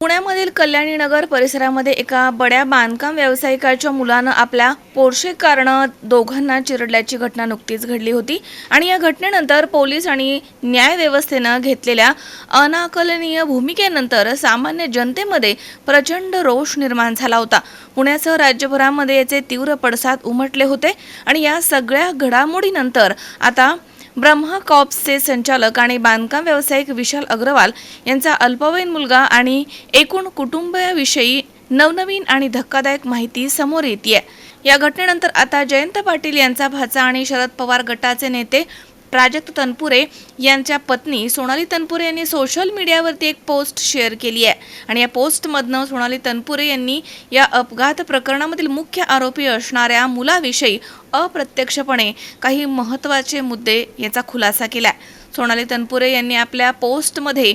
पुण्यामधील कल्याणी नगर परिसरामध्ये एका बड्या बांधकाम व्यावसायिकाच्या मुलानं आपल्या पोरशे कारणं दोघांना चिरडल्याची घटना नुकतीच घडली होती. आणि या घटनेनंतर पोलीस आणि न्याय व्यवस्थेनं घेतलेल्या अनाकलनीय भूमिकेनंतर सामान्य जनतेमध्ये प्रचंड रोष निर्माण झाला होता. पुण्यासह राज्यभरामध्ये याचे तीव्र पडसाद उमटले होते. आणि या सगळ्या घडामोडीनंतर आता ब्रह्मा कॉप्सचे संचालक आणि बांधकाम व्यावसायिक विशाल अग्रवाल यांचा अल्पवयीन मुलगा आणि एकूण कुटुंबाविषयी नवनवीन आणि धक्कादायक माहिती समोर येते या घटनेनंतर आता जयंत पाटील यांचा भाचा आणि शरद पवार गटाचे नेते प्राजक्त तनपुरे यांच्या पत्नी सोनाली तनपुरे यांनी सोशल मीडियावरती एक पोस्ट शेअर केली आहे. आणि या पोस्टमधनं सोनाली तनपुरे यांनी या अपघात प्रकरणामधील मुख्य आरोपी असणाऱ्या मुलाविषयी अप्रत्यक्षपणे काही महत्त्वाचे मुद्दे याचा खुलासा केला सोनाली तनपुरे यांनी आपल्या पोस्टमध्ये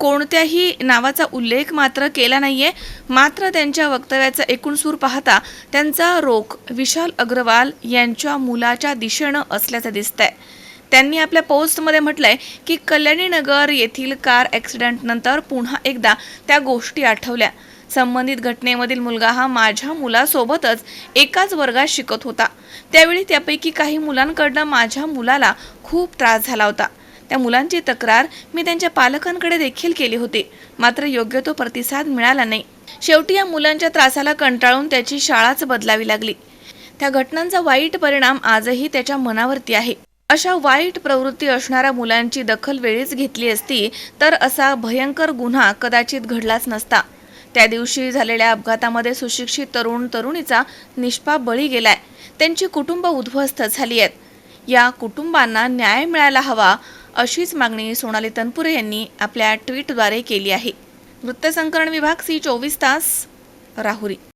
कोणत्याही नावाचा उल्लेख मात्र केला नाहीये. मात्र त्यांच्या वक्तव्याचा एकूण सूर पाहता त्यांचा रोख विशाल अग्रवाल यांच्या मुलाच्या दिशेनं असल्याचं दिसतंय. त्यांनी आपल्या पोस्टमध्ये म्हटलंय की कल्याणीनगर येथील कार ॲक्सिडेंटनंतर पुन्हा एकदा त्या गोष्टी आठवल्या. संबंधित घटनेमधील मुलगा हा माझ्या मुलासोबतच एकाच वर्गात शिकत होता. त्यावेळी त्यापैकी काही मुलांकडनं माझ्या मुलाला खूप त्रास झाला होता. त्या मुलांची तक्रार मी त्यांच्या पालकांकडे देखील केली होती. मात्र योग्य तो प्रतिसाद मिळाला नाही. शेवटी या मुलांच्या त्रासाला कंटाळून त्याची शाळाच बदलावी लागली. त्या घटनांचा वाईट परिणाम आजही त्याच्या मनावरती आहे. अशा वाईट प्रवृत्ती असणाऱ्या मुलांची दखल वेळीच घेतली असती तर असा भयंकर गुन्हा कदाचित घडलाच नसता. त्या दिवशी झालेल्या अपघातामध्ये सुशिक्षित तरुण तरुणीचा निष्पाप बळी गेलाय. त्यांची कुटुंब उद्ध्वस्त झाली आहेत. या कुटुंबांना न्याय मिळायला हवा अशीच मागणी सोनाली तनपुरे यांनी आपल्या ट्विटद्वारे केली आहे. वृत्तसंकलन विभाग सी चोवीस तास राहुरी.